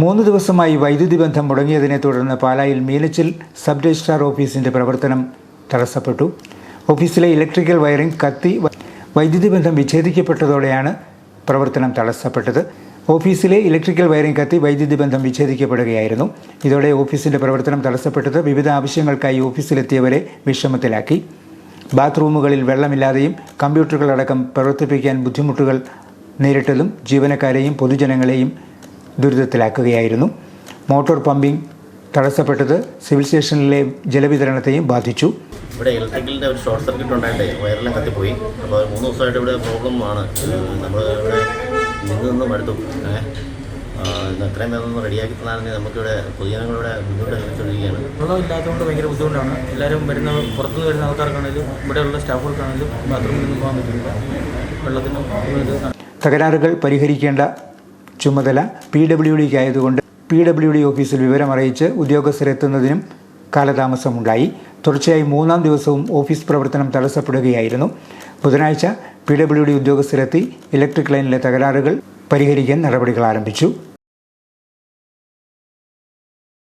മൂന്ന് ദിവസമായി വൈദ്യുതി ബന്ധം മുടങ്ങിയതിനെ തുടർന്ന് പാലായിൽ മീനച്ചിൽ സബ് രജിസ്ട്രാർ ഓഫീസിന്റെ പ്രവർത്തനം തടസ്സപ്പെട്ടു. ഓഫീസിലെ ഇലക്ട്രിക്കൽ വയറിംഗ് കത്തി വൈദ്യുതി ബന്ധം വിച്ഛേദിക്കപ്പെട്ടതോടെയാണ് പ്രവർത്തനം തടസ്സപ്പെട്ടത്. ഓഫീസിലെ ഇലക്ട്രിക്കൽ വയറിംഗ് കത്തി വൈദ്യുതി ബന്ധം വിച്ഛേദിക്കപ്പെടുകയായിരുന്നു. ഇതോടെ ഓഫീസിന്റെ പ്രവർത്തനം തടസ്സപ്പെട്ടത് വിവിധ ആവശ്യങ്ങൾക്കായി ഓഫീസിലെത്തിയവരെ വിഷമത്തിലാക്കി. ബാത്റൂമുകളിൽ വെള്ളമില്ലാതെയും കമ്പ്യൂട്ടറുകളടക്കം പ്രവർത്തിപ്പിക്കാൻ ബുദ്ധിമുട്ടുകൾ നേരിട്ടതും ജീവനക്കാരെയും പൊതുജനങ്ങളെയും ദുരിതത്തിലാക്കുകയായിരുന്നു. മോട്ടോർ പമ്പിംഗ് തടസ്സപ്പെട്ടത് സിവിൽ സ്റ്റേഷനിലെ ജലവിതരണത്തെയും ബാധിച്ചു. ഇവിടെ ഇലക്ട്രിക്കലിന്റെ ഒരു ഷോർട്ട് സർക്യൂട്ട് ഉണ്ടായിട്ട് വയറെല്ലാം കത്തിപ്പോയി. അപ്പോൾ മൂന്ന് ദിവസമായിട്ട് ഇവിടെ പ്രോബ്ലം ആണ്. നമ്മൾ ഇവിടെ നിന്ന് നിന്ന് മടുത്തു ഏഹ് ഇത്രയും എത്രയും വേഗം ഒന്ന് റെഡിയാക്കി തന്നാണെങ്കിൽ നമുക്കിവിടെ പൊതുജനങ്ങളിവിടെ ബുദ്ധിമുട്ട് അനുഭവിച്ചുകൊണ്ടിരിക്കുകയാണ് വെള്ളം ഇല്ലാത്തതുകൊണ്ട് ഭയങ്കര ബുദ്ധിമുട്ടാണ്. എല്ലാവരും വരുന്ന പുറത്തുനിന്ന് വരുന്ന ആൾക്കാർക്കാണെങ്കിലും ഇവിടെയുള്ള സ്റ്റാഫുകൾക്കാണെങ്കിലും ബാത്റൂമിൽ നിന്ന് പോകാൻ പറ്റില്ല വെള്ളത്തിന് തകരാറുകൾ പരിഹരിക്കേണ്ട ചുമതല പി ഡബ്ല്യു ഡിക്ക് ആയതുകൊണ്ട് പി ഡബ്ല്യു ഡി ഓഫീസിൽ വിവരമറിയിച്ച് ഉദ്യോഗസ്ഥരെത്തുന്നതിനും കാലതാമസമുണ്ടായി. തുടർച്ചയായി മൂന്നാം ദിവസവും ഓഫീസ് പ്രവർത്തനം തടസ്സപ്പെടുകയായിരുന്നു. ബുധനാഴ്ച പി ഡബ്ല്യു ഡി ഉദ്യോഗസ്ഥരെത്തി ഇലക്ട്രിക് ലൈനിലെ തകരാറുകൾ പരിഹരിക്കാൻ നടപടികൾ ആരംഭിച്ചു.